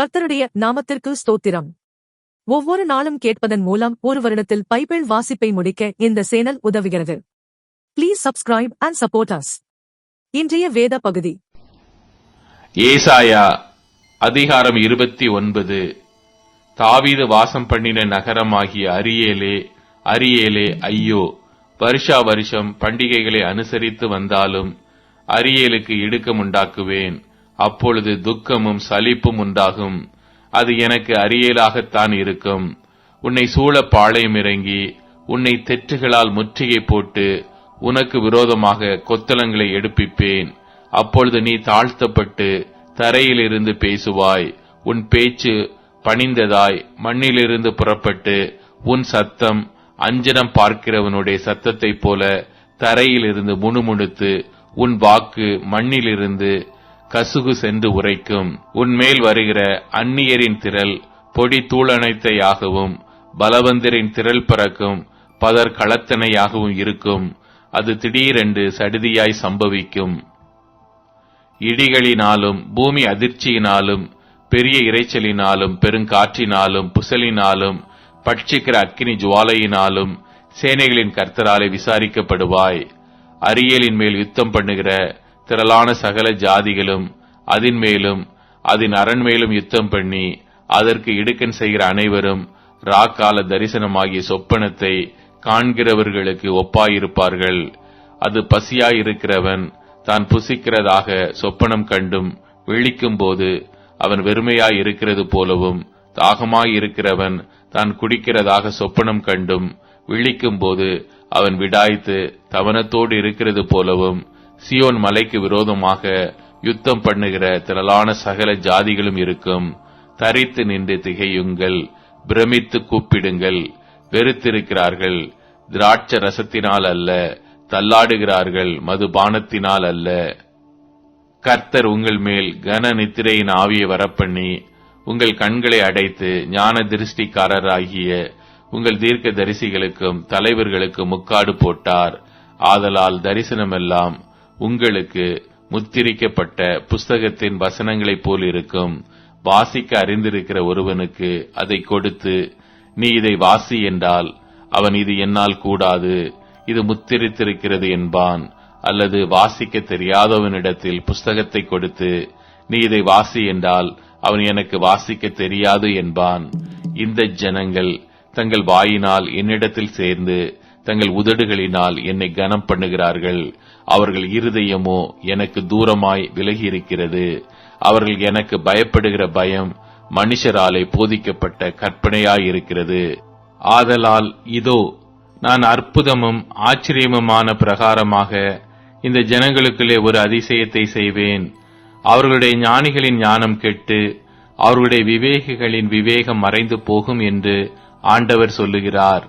கர்த்தருடைய நாமத்திற்கு ஸ்தோத்திரம். ஒவ்வொரு நாளும் கேட்பதன் மூலம் ஒரு வருடத்தில் பைபிள் வாசிப்பை முடிக்க இந்த சேனல் உதவுகிறது. Please subscribe and support us இன்றைய வேத பகுதி. ஏசாயா அதிகாரம் இருபத்தி ஒன்பது. தாவீது வாசம் பண்ணின நகரமாகிய அரியேலே அரியேலே ஐயோ வருஷா வருஷம் பண்டிகைகளை அனுசரித்து வந்தாலும் அரியேலுக்கு இடுக்கம் உண்டாக்குவேன் அப்பொழுது துக்கமும் சலிப்பும் உண்டாகும். அது எனக்கு அரியலாகத்தான் இருக்கும். உன்னை சூழ பாளையம் இறங்கி உன்னை தெற்றுகளால் முற்றுகை போட்டு உனக்கு விரோதமாக கொத்தளங்களை எடுப்பிப்பேன். அப்பொழுது நீ தாழ்த்தப்பட்டு தரையிலிருந்து பேசுவாய். உன் பேச்சு பணிந்ததாய் மண்ணிலிருந்து புறப்பட்டு உன் சத்தம் அஞ்சனம் பார்க்கிறவனுடைய சத்தத்தைப் போல தரையிலிருந்து முணுமுணுத்து உன் வாக்கு மண்ணிலிருந்து கசுகு சென்று உரைக்கும். உன்மேல் வருகிற அந்நியரின் திரள் பொடி தூளனைத்தையாகவும் பலவந்தரின் திரள் பறக்கும் பதர் களத்தனையாகவும் இருக்கும். அது திடீரென்று சடிதியாய் சம்பவிக்கும். இடிகளினாலும் பூமி அதிர்ச்சியினாலும் பெரிய இரைச்சலினாலும் பெருங்காற்றினாலும் புசலினாலும் பட்சிக்கிற அக்கினி ஜுவாலையினாலும் சேனைகளின் கர்த்தராலே விசாரிக்கப்படுவாய். அரியலின் மேல் யுத்தம் பண்ணுகிற திரளான சகல ஜாதிகளும் அதின் மேலும் அதன் அரண் மேலும் யுத்தம் பண்ணி அதற்கு இடுக்கன் செய்கிற அனைவரும் ராக்கால தரிசனமாகிய சொப்பனத்தை காண்கிறவர்களுக்கு ஒப்பாயிருப்பார்கள். அது பசியாயிருக்கிறவன் தான் புசிக்கிறதாக சொப்பனம் கண்டும் விழிக்கும் போது அவன் வெறுமையாயிருக்கிறது போலவும் தாகமாயிருக்கிறவன் தான் குடிக்கிறதாக சொப்பனம் கண்டும் விழிக்கும் போது அவன் விடாய்த்து தவனத்தோடு இருக்கிறது போலவும் சியோன் மலைக்கு விரோதமாக யுத்தம் பண்ணுகிற திரளான சகல ஜாதிகளும் இருக்கும். தரித்து நின்று திகையுங்கள் பிரமித்து கூப்பிடுங்கள் வெறுத்திருக்கிறார்கள். திராட்ச ரசத்தினால் அல்ல தள்ளாடுகிறார்கள் மதுபானத்தினால் அல்ல. கர்த்தர் உங்கள் மேல் கன நித்திரையின் ஆவியை வரப்பண்ணி உங்கள் கண்களை அடைத்து ஞான திருஷ்டிக்காரராகிய உங்கள் தீர்க்க தரிசிகளுக்கும் தலைவர்களுக்கும் முக்காடு போட்டார். ஆதலால் தரிசனமெல்லாம் உங்களுக்கு முத்திரிக்கப்பட்ட புஸ்தகத்தின் வசனங்களைப் போல் இருக்கும். வாசிக்க அறிந்திருக்கிற ஒருவனுக்கு அதை கொடுத்து நீ இதை வாசி என்றால் அவன் இது என்னால் கூடாது. இது முத்திரித்திருக்கிறது என்பான். அல்லது வாசிக்க தெரியாதவனிடத்தில் புஸ்தகத்தை கொடுத்து நீ இதை வாசி என்றால் அவன் எனக்கு வாசிக்க தெரியாது என்பான். இந்த ஜனங்கள் தங்கள் வாயினால் என்னிடத்தில் சேர்ந்து தங்கள் உதடுகளினால் என்னை கனம் பண்ணுகிறார்கள். அவர்கள் இருதயமோ எனக்கு தூரமாய் விலகி இருக்கிறது அவர்கள் எனக்கு பயப்படுகிற பயம் மனுஷராலே போதிக்கப்பட்ட கற்பனையாயிருக்கிறது. ஆதலால் இதோ நான் அற்புதமும் ஆச்சரியமுமான பிரகாரமாக இந்த ஜனங்களுக்குள்ளே ஒரு அதிசயத்தை செய்வேன். அவர்களுடைய ஞானிகளின் ஞானம் கெட்டு அவர்களுடைய விவேகிகளின் விவேகம் மறைந்து போகும் என்று ஆண்டவர் சொல்லுகிறார்.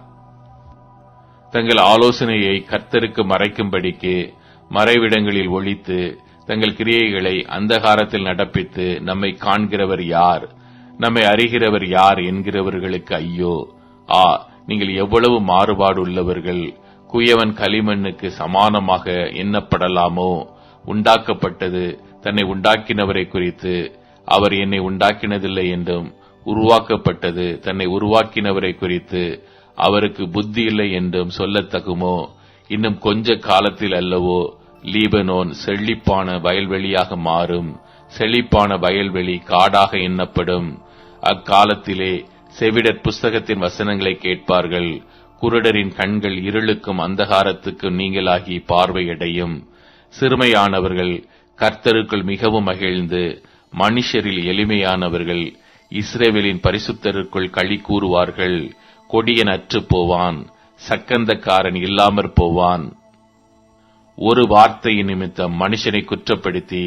தங்கள் ஆலோசனையை கர்த்தருக்கு மறைக்கும்படிக்கு மறைவிடங்களில் ஒழித்து தங்கள் கிரியைகளை அந்தகாரத்தில் நடப்பித்து நம்மை காண்கிறவர் யார்? நம்மை அறிகிறவர் யார் என்கிறவர்களுக்கு ஐயோ. ஆ நீங்கள் எவ்வளவு மாறுபாடு உள்ளவர்கள்? குயவன் களிமண்ணுக்கு சமானமாக எண்ணப்படலாமோ? உண்டாக்கப்பட்டது தன்னை உண்டாக்கினவரை குறித்து அவர் என்னை உண்டாக்கினதில்லை என்றும் உருவாக்கப்பட்டது தன்னை உருவாக்கினவரை குறித்து அவருக்கு புத்தி இல்லை என்றும் சொல்லத்தகுமோ? இன்னும் கொஞ்ச காலத்தில் அல்லவோ லீபனோன் செழிப்பான வயல்வெளியாக மாறும். செழிப்பான வயல்வெளி காடாக எண்ணப்படும். அக்காலத்திலே செவிடர் புஸ்தகத்தின் வசனங்களை கேட்பார்கள். குருடரின் கண்கள் இருளுக்கும் அந்தகாரத்துக்கும் நீங்களாகி பார்வையடையும். சிறுமையானவர்கள் கர்த்தருக்குள் மிகவும் மகிழ்ந்து மனுஷரில் எளிமையானவர்கள் இஸ்ரேவேலின் பரிசுத்தருக்குள் களி கூறுவார்கள். கொடியன் அற்று போவான் சக்கந்தக்காரன் இல்லாமற் போவான். ஒரு வார்த்தையின் நிமித்தம் மனுஷனை குற்றப்படுத்தி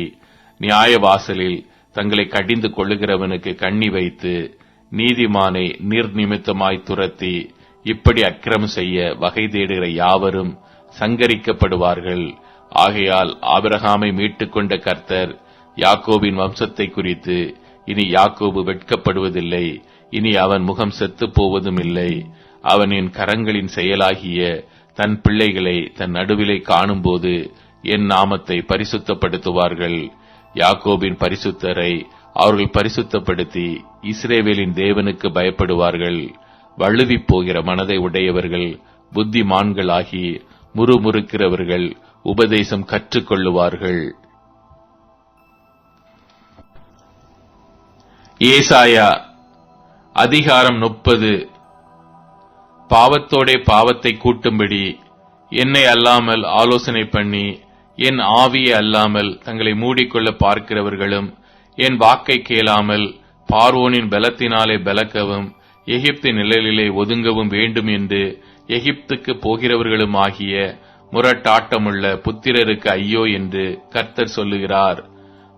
நியாயவாசலில் தங்களை கடிந்து கொள்ளுகிறவனுக்கு கண்ணி வைத்து நீதிமானை நிர்நிமித்தமாய் துரத்தி இப்படி அக்கிரமம் செய்ய வகை தேடுகிற யாவரும் சங்கரிக்கப்படுவார்கள். ஆகையால் ஆபிரகாமை மீட்டுக் கொண்ட கர்த்தர் யாக்கோபின் வம்சத்தை குறித்து இனி யாக்கோபு வெட்கப்படுவதில்லை. இனி அவன் முகம் செத்துப் போவதும் இல்லை அவனின் கரங்களின் செயலாகிய தன் பிள்ளைகளை தன் நடுவிலே காணும்போது என் நாமத்தை பரிசுத்தப்படுத்துவார்கள். யாக்கோபின் பரிசுத்தரை அவர்கள் பரிசுத்தப்படுத்தி இஸ்ரேவேலின் தேவனுக்கு பயப்படுவார்கள். வழுவி போகிற மனதை உடையவர்கள் புத்திமான்களாகி முறுமுறுக்கிறவர்கள் உபதேசம் கற்றுக்கொள்ளுவார்கள். ஏசாயா அதிகாரம் முப்பது. பாவத்தோடே பாவத்தை கூட்டும்படி என்னை அல்லாமல் ஆலோசனை பண்ணி என் ஆவியை அல்லாமல் தங்களை மூடிக்கொள்ள பார்க்கிறவர்களும் என் வாக்கை கேளாமல் பார்வோனின் பலத்தினாலே பலக்கவும் எகிப்து நிழலிலே ஒதுங்கவும் வேண்டும் என்று எகிப்துக்கு போகிறவர்களும் ஆகிய முரட்டாட்டமுள்ள புத்திரருக்கு ஐயோ என்று கர்த்தர் சொல்லுகிறார்.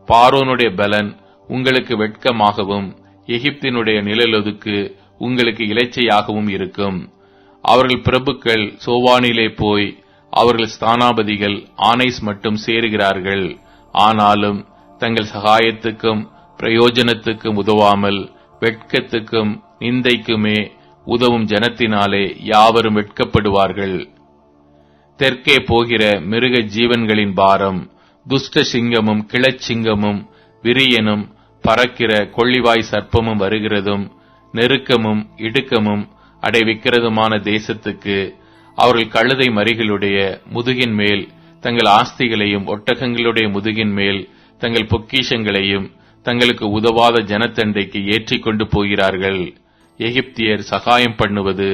பார்வோனுடைய பலன் உங்களுக்கு வெட்கமாகவும் எகிப்தினுடைய நிழலொதுக்கு உங்களுக்கு இலைச்சையாகவும் இருக்கும். அவர்கள் பிரபுக்கள் சோவானிலே போய் அவர்கள் ஸ்தானாபதிகள் ஆனைஸ் மட்டும் சேருகிறார்கள். ஆனாலும் தங்கள் சகாயத்துக்கும் பிரயோஜனத்துக்கும் உதவாமல் வெட்கத்துக்கும் நிந்தைக்குமே உதவும் ஜனத்தினாலே யாவரும் வெட்கப்படுவார்கள். தெற்கே போகிற மிருக ஜீவன்களின் பாரம் துஷ்ட சிங்கமும் கிளச்சிங்கமும் விரியனும் பறக்கிற கொள்ளிவாய் சர்ப்பமும் வருகிறதும் நெருக்கமும் இடுக்கமும் அடைவிக்கிறதுமான தேசத்துக்கு அவர்கள் கழுதை மறிகளுடைய முதுகின் மேல் தங்கள் ஆஸ்திகளையும் ஒட்டகங்களுடைய முதுகின் மேல் தங்கள் பொக்கிஷங்களையும் தங்களுக்கு உதவாத ஜனத்தண்டைக்கு ஏற்றிக் கொண்டு போகிறார்கள். எகிப்தியர் சகாயம் பண்ணுவது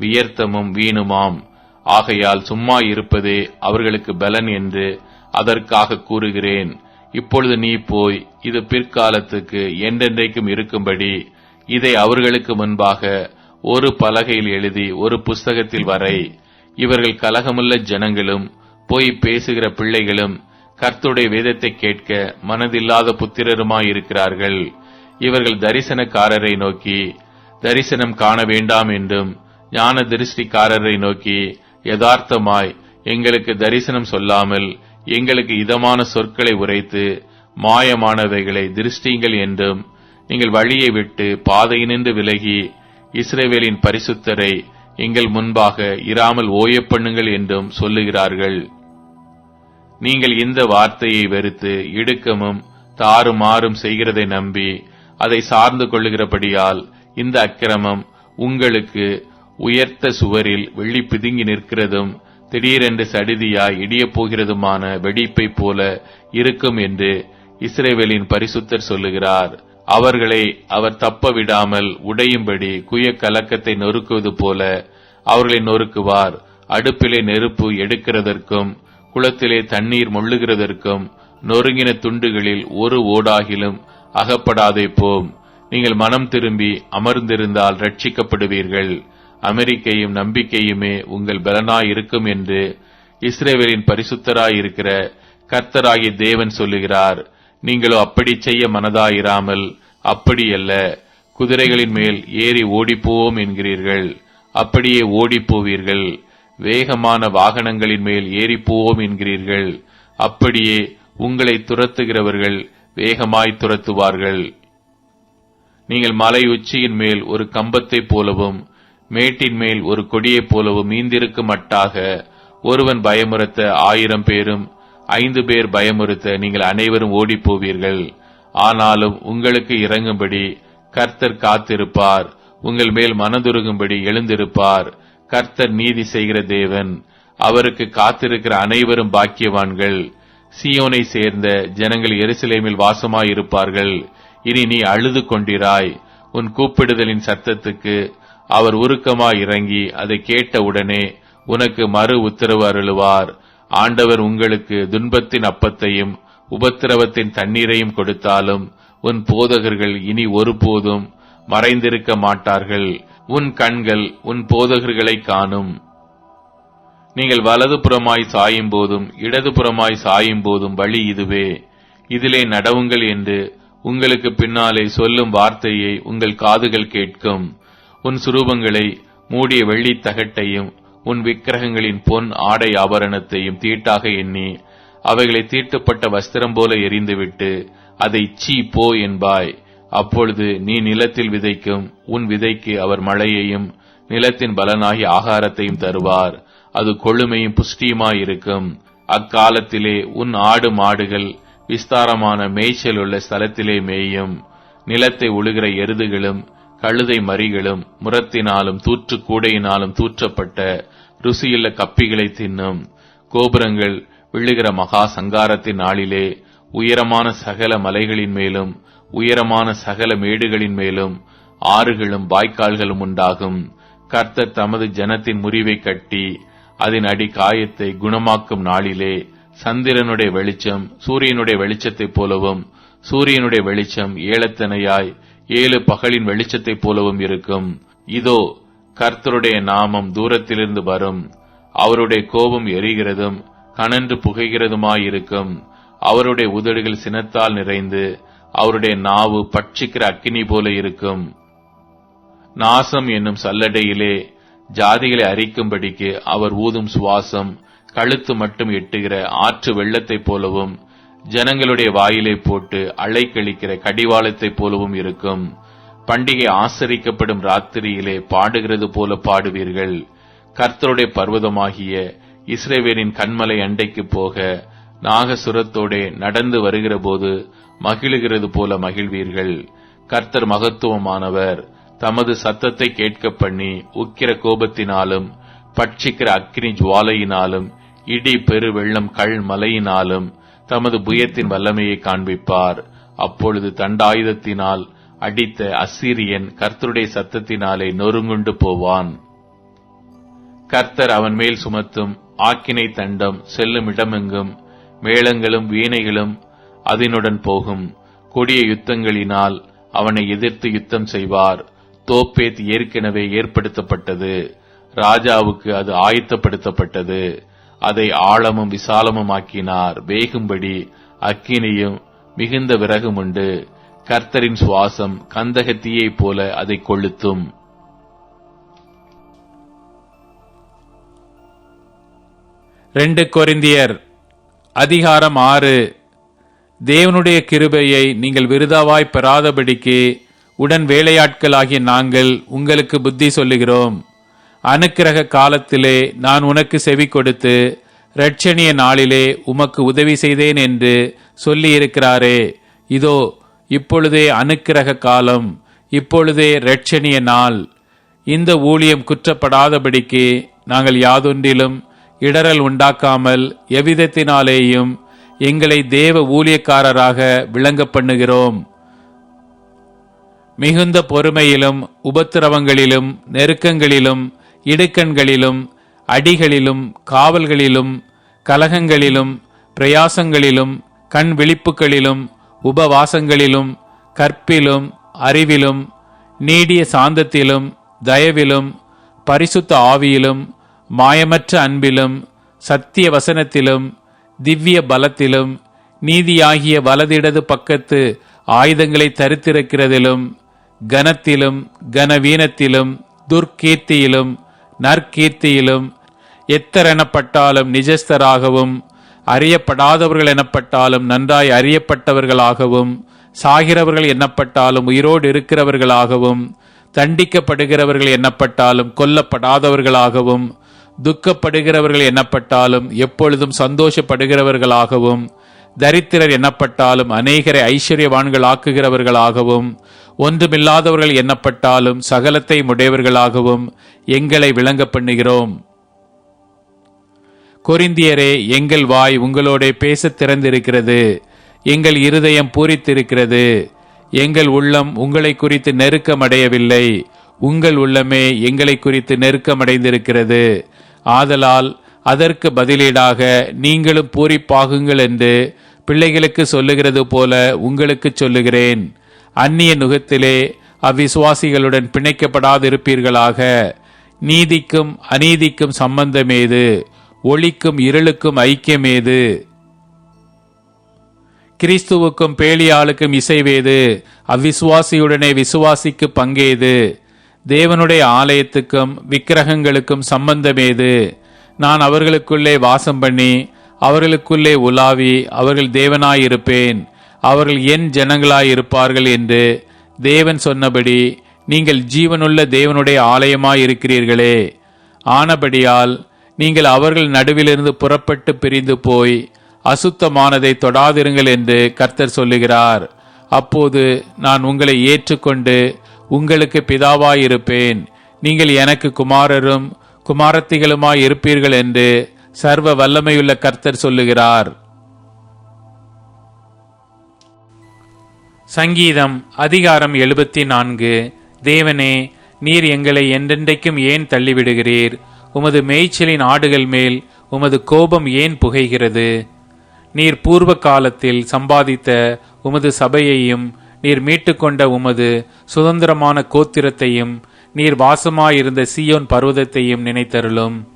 வியர்த்தமும் வீணுமாம். ஆகையால் சும்மா இருப்பதே அவர்களுக்கு பலன் என்று அதற்காக கூறுகிறேன். இப்பொழுது நீ போய் இது பிற்காலத்துக்கு என்றென்றைக்கும் இருக்கும்படி இதை அவர்களுக்கு முன்பாக ஒரு பலகையில் எழுதி ஒரு புஸ்தகத்தில் வரை. இவர்கள் கலகமுள்ள ஜனங்களும் போய் பேசுகிற பிள்ளைகளும் கர்த்துடைய வேதத்தை கேட்க மனதில்லாத புத்திரருமாயிருக்கிறார்கள். இவர்கள் தரிசனக்காரரை நோக்கி தரிசனம் காண வேண்டாம் என்றும் ஞான திருஷ்டிக்காரரை நோக்கி யதார்த்தமாய் எங்களுக்கு தரிசனம் சொல்லாமல் எங்களுக்கு இதமான சொற்களை உரைத்து மாயமானவைகளை திருஷ்டிங்கள் என்றும் நீங்கள் வழியை விட்டு பாதையினின்று விலகி இஸ்ரேவேலின் பரிசுத்தரை எங்கள் முன்பாக இராமல் ஓயப்பண்ணுங்கள் என்றும் சொல்லுகிறார்கள். நீங்கள் இந்த வார்த்தையை வெறுத்து இடுக்கமும் தாறுமாறும் செய்கிறதை நம்பி அதை சார்ந்து கொள்ளுகிறபடியால் இந்த அக்கிரமம் உங்களுக்கு உயர்த்த சுவரில் வெள்ளி பிதுங்கி நிற்கிறதும் திடீரென்று சடிதியாய் இடியப் போகிறதுமான வெடிப்பை போல இருக்கும் என்று இஸ்ரேவேலின் பரிசுத்தர் சொல்லுகிறார். அவர்களை அவர் தப்ப விடாமல் உடையும்படி குய கலக்கத்தை நொறுக்குவது போல அவர்களை நொறுக்குவார். அடுப்பிலே நெருப்பு எடுக்கிறதற்கும் குளத்திலே தண்ணீர் மொள்ளுகிறதற்கும் நொறுங்கின துண்டுகளில் ஒரு ஓடாகிலும் அகப்படாதே போம். நீங்கள் மனம் திரும்பி அமர்ந்திருந்தால் ரட்சிக்கப்படுவீர்கள். அமெரிக்கையும் நம்பிக்கையுமே உங்கள் பலனாய் இருக்கும் என்று இஸ்ரேவேலின் பரிசுத்தராயிருக்கிற கர்த்தராகிய தேவன் சொல்லுகிறார். நீங்களோ அப்படி செய்ய மனதாயிராமல் அப்படியல்ல குதிரைகளின் மேல் ஏறி ஓடிப்போவோம் என்கிறீர்கள். அப்படியே ஓடிப்போவீர்கள். வேகமான வாகனங்களின் மேல் ஏறிப்போவோம் என்கிறீர்கள். அப்படியே உங்களை துரத்துகிறவர்கள் வேகமாய் துரத்துவார்கள். நீங்கள் மலை உச்சியின் மேல் ஒரு கம்பத்தைப் போலவும் மேட்டின் மேல் ஒரு கொடியைப் போலவும் மீந்திருக்கும் மட்டாக ஒருவன் பயமுறுத்த ஆயிரம் பேரும் ஐந்து பேர் பயமுறுத்த நீங்கள் அனைவரும் ஓடிப்போவீர்கள். ஆனாலும் உங்களுக்கு இறங்கும்படி கர்த்தர் காத்திருப்பார். உங்கள் மேல் மனதுருகும்படி எழுந்திருப்பார். கர்த்தர் நீதி செய்கிற தேவன். அவருக்கு காத்திருக்கிற அனைவரும் பாக்கியவான்கள். சியோனை சேர்ந்த ஜனங்கள் எருசலேமில் வாசமாயிருப்பார்கள். இனி நீ அழுது கொண்டிராய். உன் கூப்பிடுதலின் சத்தத்துக்கு அவர் உருக்கமாய் இறங்கி அதை கேட்டவுடனே உனக்கு மறு உத்தரவு அருளுவார். ஆண்டவர் உங்களுக்கு துன்பத்தின் அப்பத்தையும் உபத்திரவத்தின் தண்ணீரையும் கொடுத்தாலும் உன் போதகர்கள் இனி ஒருபோதும் மறைந்திருக்க மாட்டார்கள். உன் கண்கள் உன் போதகர்களை காணும். நீங்கள் வலது புறமாய் சாயும் போதும் இடது புறமாய் சாயும் போதும் வழி இதுவே. இதிலே நடவுங்கள் என்று உங்களுக்கு பின்னாலே சொல்லும் வார்த்தையை உங்கள் காதுகள் கேட்கும். உன் சுரூபங்களை மூடிய வெள்ளித் தகட்டையும் உன் விக்கிரகங்களின் பொன் ஆடை ஆபரணத்தையும் தீட்டாக எண்ணி அவைகளை தீட்டுப்பட்ட வஸ்திரம் போல எரிந்துவிட்டு அதை சீ போ என்பாய். அப்பொழுது நீ நிலத்தில் விதைக்கும் உன் விதைக்கு அவர் மழையையும் நிலத்தின் பலனாகி ஆகாரத்தையும் தருவார். அது கொழுமையும் புஷ்டியுமாயிருக்கும். அக்காலத்திலே உன் ஆடு மாடுகள் விஸ்தாரமான மேய்ச்சல் உள்ள ஸ்தலத்திலே மேயும். நிலத்தை உழுகிற எருதுகளும் கழுதை மறிகளும் முரத்தினாலும் தூற்று கூடையினாலும் தூற்றப்பட்ட ருசியுள்ள கப்பிகளை தின்னும். கோபுரங்கள் விழுகிற மகா சங்காரத்தின் நாளிலே உயரமான சகல மலைகளின் மேலும் உயரமான சகல மேடுகளின் மேலும் ஆறுகளும் வாய்க்கால்களும் உண்டாகும். கர்த்தர் தமது ஜனத்தின் முறிவை கட்டி அதன் அடி காயத்தை குணமாக்கும் நாளிலே சந்திரனுடைய வெளிச்சம் சூரியனுடைய வெளிச்சத்தைப் போலவும் சூரியனுடைய வெளிச்சம் ஏலத்தனையாய் ஏழு பகலின் வெளிச்சத்தைப் போலவும் இருக்கும். இதோ கர்த்தருடைய நாமம் தூரத்திலிருந்து வரும். அவருடைய கோபம் எரிகிறதும் கனன்று புகைகிறதுமாயிருக்கும். அவருடைய உதடுகள் சினத்தால் நிறைந்து அவருடைய நாவு பட்சிக்கிற அக்கினி போல இருக்கும். நாசம் என்னும் சல்லடையிலே ஜாதிகளை அரிக்கும்படிக்கு அவர் ஊதும் சுவாசம் கழுத்து மட்டும் எட்டுகிற ஆற்று வெள்ளத்தைப் போலவும் ஜனங்களுடைய வாயிலை போட்டு அலைக்கழிக்கிற கடிவாளத்தைப் போலவும் இருக்கும். பண்டிகை ஆசரிக்கப்படும் ராத்திரியிலே பாடுகிறது போல பாடுவீர்கள். கர்த்தருடைய பர்வதமாகிய இஸ்ரேவேலின் கண்மலை அண்டைக்கு போக நாகசுரத்தோடே நடந்து வருகிற போது மகிழுகிறது போல மகிழ்வீர்கள். கர்த்தர் மகத்துவமானவர். தமது சத்தத்தை கேட்க பண்ணி உக்கிர கோபத்தினாலும் பட்சிக்கிற அக்னி ஜுவாலையினாலும் இடி பெரு வெள்ளம் கள் மலையினாலும் தமது புயத்தின் வல்லமையை காண்பிப்பார். அப்பொழுது தண்டாயுதத்தினால் அடித்த அசீரியன் கர்த்தருடைய சத்தத்தினாலே நொறுங்குண்டு போவான். கர்த்தர் அவன் மேல் சுமத்தும் ஆக்கினை தண்டம் செல்லும் இடமெங்கும் மேளங்களும் வீணைகளும் அதனுடன் போகும். கொடிய யுத்தங்களினால் அவனை எதிர்த்து யுத்தம் செய்வார். தோப்பேத் ஏற்கனவே ஏற்படுத்தப்பட்டது. ராஜாவுக்கு அது ஆயத்தப்படுத்தப்பட்டது. அதை ஆழமும் விசாலமுமாக்கினார். வேகும்படி அக்கினியும் மிகுந்த விறகும் உண்டு. கர்த்தரின் சுவாசம் கந்தகத்தீயைப் போல அதை கொளுத்தும். ரெண்டு கொரிந்தியர் அதிகாரம் ஆறு. தேவனுடைய கிருபையை நீங்கள் விருதாவாய் பெறாதபடிக்கு உடன் வேலையாட்களாகிய நாங்கள் உங்களுக்கு புத்தி சொல்லுகிறோம். அனுக்கிரக காலத்திலே நான் உனக்கு செவி கொடுத்து ரட்சணிய நாளிலே உமக்கு உதவி செய்தேன் என்று சொல்லியிருக்கிறாரே. இதோ இப்பொழுதே அனுக்கிரக காலம் இப்பொழுதே ரட்சணிய நாள். இந்த ஊழியம் குற்றப்படாதபடிக்கு நாங்கள் யாதொன்றிலும் இடரல் உண்டாக்காமல் எவ்விதத்தினாலேயும் எங்களை தேவ ஊழியக்காரராக விளங்க பண்ணுகிறோம். மிகுந்த பொறுமையிலும் உபத்திரவங்களிலும் நெருக்கங்களிலும் இடுக்கண்களிலும் அடிகளிலும் காவல்களிலும் கலகங்களிலும் பிரயாசங்களிலும் கண் விழிப்புகளிலும் உபவாசங்களிலும் கற்பிலும் அறிவிலும் நீடிய சாந்தத்திலும் தயவிலும் பரிசுத்த ஆவியிலும் மாயமற்ற அன்பிலும் சத்திய வசனத்திலும் திவ்ய பலத்திலும் நீதியாகிய வலதிடது பக்கத்து ஆயுதங்களை தரித்திருக்கிறதிலும் கனத்திலும் கனவீனத்திலும் துர்க்கீர்த்தியிலும் நற்கீர்த்தியிலும் எத்தர் எனப்பட்டாலும் நிஜஸ்தராகவும் அறியப்படாதவர்கள் எனப்பட்டாலும் நன்றாய் அறியப்பட்டவர்களாகவும் சாகிறவர்கள் எண்ணப்பட்டாலும் உயிரோடு இருக்கிறவர்களாகவும் தண்டிக்கப்படுகிறவர்கள் எண்ணப்பட்டாலும் கொல்லப்படாதவர்களாகவும் துக்கப்படுகிறவர்கள் எண்ணப்பட்டாலும் எப்பொழுதும் சந்தோஷப்படுகிறவர்களாகவும் தரித்திரர் எண்ணப்பட்டாலும் அநேகரை ஐஸ்வர்யவான்கள் ஆக்குகிறவர்களாகவும் ஒன்றுமில்லாதவர்கள் எண்ணப்பட்டாலும் சகலத்தை உடையவர்களாகவும் எங்களை விளங்க பண்ணுகிறோம். கொரிந்தியரே எங்கள் வாய் உங்களோட பேச திறந்திருக்கிறது. எங்கள் இருதயம் பூரித்திருக்கிறது. எங்கள் உள்ளம் உங்களை குறித்து நெருக்கமடையவில்லை. உங்கள் உள்ளமே எங்களை குறித்து நெருக்கமடைந்திருக்கிறது. ஆதலால் அதற்கு பதிலீடாக நீங்களும் பூரிப்பாகுங்கள் என்று பிள்ளைகளுக்கு சொல்லுகிறது போல உங்களுக்கு சொல்லுகிறேன். அந்நிய நுகத்திலே அவ்விசுவாசிகளுடன் பிணைக்கப்படாதிருப்பீர்களாக. நீதிக்கும் அநீதிக்கும் சம்பந்தமேது ஒளிக்கும் இருளுக்கும் ஐக்கியமேது. கிறிஸ்துவுக்கும் பேலியாளுக்கும் இசைவேது அவ்விசுவாசியுடனே விசுவாசிக்கு பங்கேது. தேவனுடைய ஆலயத்துக்கும் விக்கிரகங்களுக்கும் சம்பந்தமேது. நான் அவர்களுக்குள்ளே வாசம் பண்ணி அவர்களுக்குள்ளே உலாவி அவர்கள் தேவனாயிருப்பேன் அவர்கள் என் ஜனங்களாயிருப்பார்கள் என்று தேவன் சொன்னபடி நீங்கள் ஜீவனுள்ள தேவனுடைய ஆலயமாயிருக்கிறீர்களே. ஆனபடியால் நீங்கள் அவர்கள் நடுவிலிருந்து புறப்பட்டு பிரிந்து போய் அசுத்தமானதை தொடாதிருங்கள் என்று கர்த்தர் சொல்லுகிறார். அப்போது நான் உங்களை ஏற்றுக்கொண்டு உங்களுக்கு பிதாவாயிருப்பேன். நீங்கள் எனக்கு குமாரரும் குமாரத்திகளுமாய் இருப்பீர்கள் என்று சர்வ வல்லமையுள்ள கர்த்தர் சொல்லுகிறார். சங்கீதம் அதிகாரம் எழுபத்தி நான்கு தேவனே நீர் எங்களை என்றென்றைக்கும் ஏன் தள்ளிவிடுகிறீர்? உமது மேய்ச்சலின் ஆடுகள் மேல் உமது கோபம் ஏன் புகைகிறது? நீர் பூர்வ காலத்தில் சம்பாதித்த உமது சபையையும் நீர் மீட்டுக்கொண்ட உமது சுதந்திரமான கோத்திரத்தையும் நீர் வாசமாயிருந்த சீயோன் பர்வதத்தையும் நினைத்தருளும்.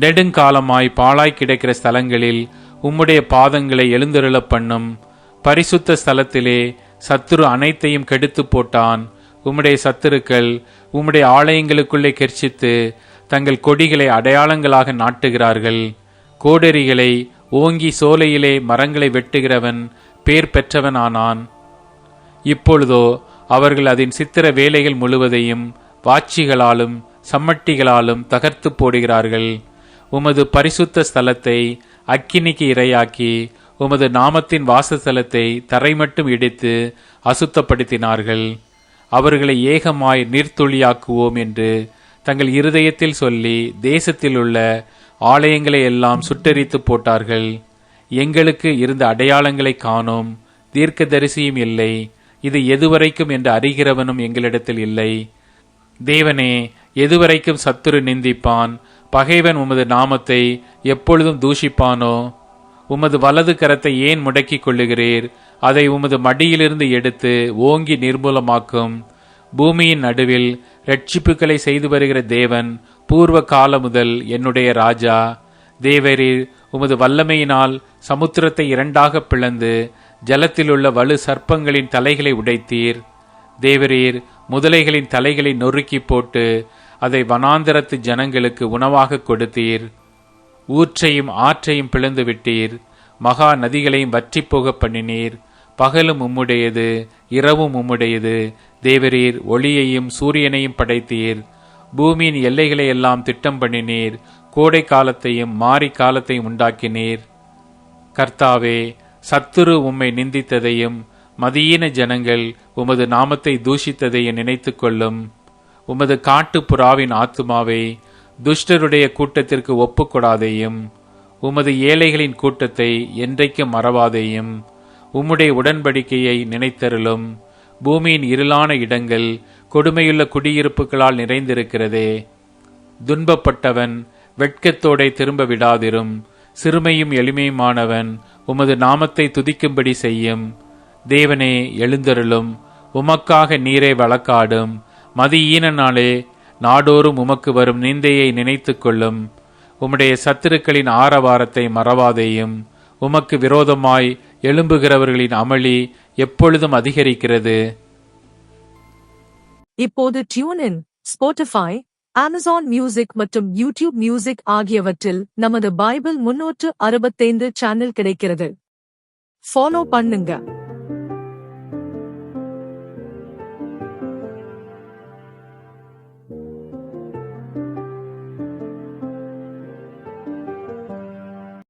நெடுங்காலமாய் பாழாய் கிடக்கிற ஸ்தலங்களில் உம்முடைய பாதங்களை எழுந்தருளப் பண்ணும். பரிசுத்த ஸ்தலத்திலே சத்துரு அனைத்தையும் கெடுத்து போட்டான். உம்முடைய சத்துருக்கள் உம்முடைய ஆலயங்களுக்குள்ளே கெர்ச்சித்து தங்கள் கொடிகளை அடையாளங்களாக நாட்டுகிறார்கள். கோடரிகளை ஓங்கி சோலையிலே மரங்களை வெட்டுகிறவன் பேர் பெற்றவனானான். இப்பொழுதோ அவர்கள் அதன் சித்திர வேலைகள் முழுவதையும் வாட்சிகளாலும் சம்மட்டிகளாலும் தகர்த்து போடுகிறார்கள். உமது பரிசுத்த ஸ்தலத்தை அக்கினிக்கு இரையாக்கி உமது நாமத்தின் வாசஸ்தலத்தை தரை மட்டும் இடித்து அசுத்தப்படுத்தினார்கள். அவர்களை ஏகமாய் நீர்த்துளியாக்குவோம் என்று தங்கள் இருதயத்தில் சொல்லி தேசத்தில் உள்ள ஆலயங்களை எல்லாம் சுட்டரித்து போட்டார்கள். எங்களுக்கு இருந்த அடையாளங்களை காணோம். தீர்க்கதரிசியும் இல்லை. இது எதுவரைக்கும் என்று அறிகிறவனும் எங்களிடத்தில் இல்லை. தேவனே எதுவரைக்கும் சத்துரு நிந்திப்பான்? பகைவன் உமது நாமத்தை எப்பொழுதும் தூஷிப்பானோ? உமது வலது கரத்தை ஏன் முடக்கிக் கொள்ளுகிறீர்? அதை உமது மடியிலிருந்து எடுத்து ஓங்கி நிர்மூலமாக்கும். பூமியின் நடுவில் ரட்சிப்புகளை செய்து வருகிற தேவன் பூர்வ காலம் முதல் என்னுடைய ராஜா. தேவரீர் உமது வல்லமையினால் சமுத்திரத்தை இரண்டாக பிளந்து ஜலத்திலுள்ள வலு சர்ப்பங்களின் தலைகளை உடைத்தீர். தேவரீர் முதலைகளின் தலைகளை நொறுக்கி போட்டு அதை வனாந்தரத்து ஜனங்களுக்கு உணவாக கொடுத்தீர். ஊற்றையும் ஆற்றையும் பிளந்து விட்டீர். மகா நதிகளையும் வற்றி போக பண்ணினீர். பகலும் உம்முடையது இரவும் உம்முடையது. தேவரீர் ஒளியையும் சூரியனையும் படைத்தீர். பூமியின் எல்லைகளை எல்லாம் திட்டம் பண்ணினீர். கோடை காலத்தையும் மாரி காலத்தையும் உண்டாக்கினீர். கர்த்தாவே சத்துரு உம்மை நிந்தித்ததையும் மதியீன ஜனங்கள் உமது நாமத்தை தூஷித்ததை நினைத்து கொள்ளும். உமது காட்டுப் புறாவின் ஆத்துமாவை துஷ்டருடைய கூட்டத்திற்கு ஒப்புக்கொடாதேயும். உமது ஏழைகளின் கூட்டத்தை என்றைக்கும் மறவாதேயும். உம்முடைய உடன்படிக்கையை நினைத்தருளும். பூமியின் இருளான இடங்கள் கொடுமையுள்ள குடியிருப்புகளால் நிறைந்திருக்கிறதே. துன்பப்பட்டவன் வெட்கத்தோடே திரும்ப விடாதிரும். சிறுமையும் எளிமையுமானவன் உமது நாமத்தை துதிக்கும்படி செய்யும். தேவனே எழுந்தருளும். உமக்காக நீரை வழக்காடும். மதியீன நாளே நாடோறும் உமக்கு வரும் நிந்தையை நினைத்து கொள்ளும் உம்முடைய சத்துருக்களின் ஆரவாரத்தை மறவாதேயும். உமக்கு விரோதமாய் எழும்புகிறவர்களின் அமளி எப்பொழுதும் அதிகரிக்கிறது. இப்போது டியூனின் ஸ்போட்டிஃபை அமேசான் மியூசிக் மற்றும் யூடியூப் மியூசிக் ஆகியவற்றில் நமது பைபிள் முன்னூற்று அறுபத்தைந்து சேனல் கிடைக்கிறது. ஃபாலோ பண்ணுங்க.